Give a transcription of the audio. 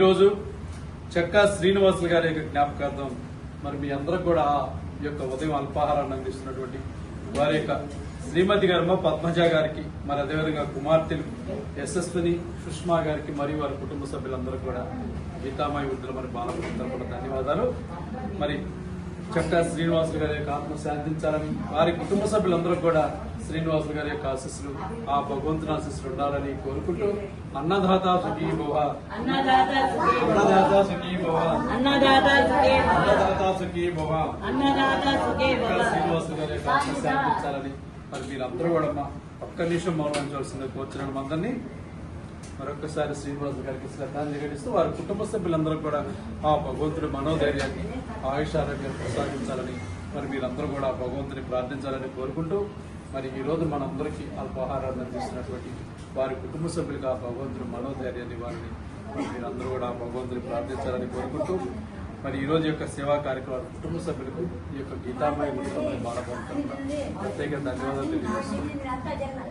ఈరోజు చెక్కా శ్రీనివాసులు గారి యొక్క జ్ఞాపకార్థం మరి మీ అందరూ కూడా ఈ యొక్క ఉదయం అల్పాహారాన్ని అందిస్తున్నటువంటి వారి యొక్క శ్రీమతి గారు పద్మజ గారికి మరి అదేవిధంగా కుమార్తెలు యశస్విని సుష్మా గారికి మరియు వారి కుటుంబ సభ్యులందరూ కూడా గీతామాయి వృద్ధులు మరి బాలకృష్ణ తరపున ధన్యవాదాలు. మరి చక్కా శ్రీనివాసులు గారి యొక్క ఆత్మ శాంతించాలని వారి కుటుంబ సభ్యులందరూ కూడా శ్రీనివాసులు గారి యొక్క ఆశీస్సులు ఆ భగవంతుని ఆశీస్సులు ఉండాలని కోరుకుంటూ అన్నదాత సుఖీ భవ అన్నదాత సుఖీ భవ. అన్నదాత సుఖీ భవ. శ్రీనివాసులు గారి యొక్క ఆత్మ శాంతించాలని మరి మీరందరూ కూడా ఒక్క నిమిషం మౌనించవలసింది కోరుచున్నాను అందరినీ మరొకసారి శ్రీనివాస్ గారికి శ్రద్ధాంజలి ఘటిస్తూ వారి కుటుంబ సభ్యులందరూ కూడా ఆ భగవంతుడి మనోధైర్యాన్ని ఆయుష ఆరోగ్యాన్ని ప్రసాదించాలని మరి మీరందరూ కూడా ఆ భగవంతుని ప్రార్థించాలని కోరుకుంటూ మరి ఈరోజు మనందరికీ అల్పాహారాన్ని అందిస్తున్నటువంటి వారి కుటుంబ సభ్యులకు ఆ భగవంతుడి మనోధైర్యాన్ని వారిని మీరందరూ కూడా ఆ భగవంతుని ప్రార్థించాలని కోరుకుంటూ మరి ఈ రోజు యొక్క సేవా కార్యక్రమాలు కుటుంబ సభ్యులకు ఈ యొక్క గీతామయ గురించి బాధపడుతున్నారు ప్రత్యేక ధన్యవాదాలు తెలియజేస్తున్నాను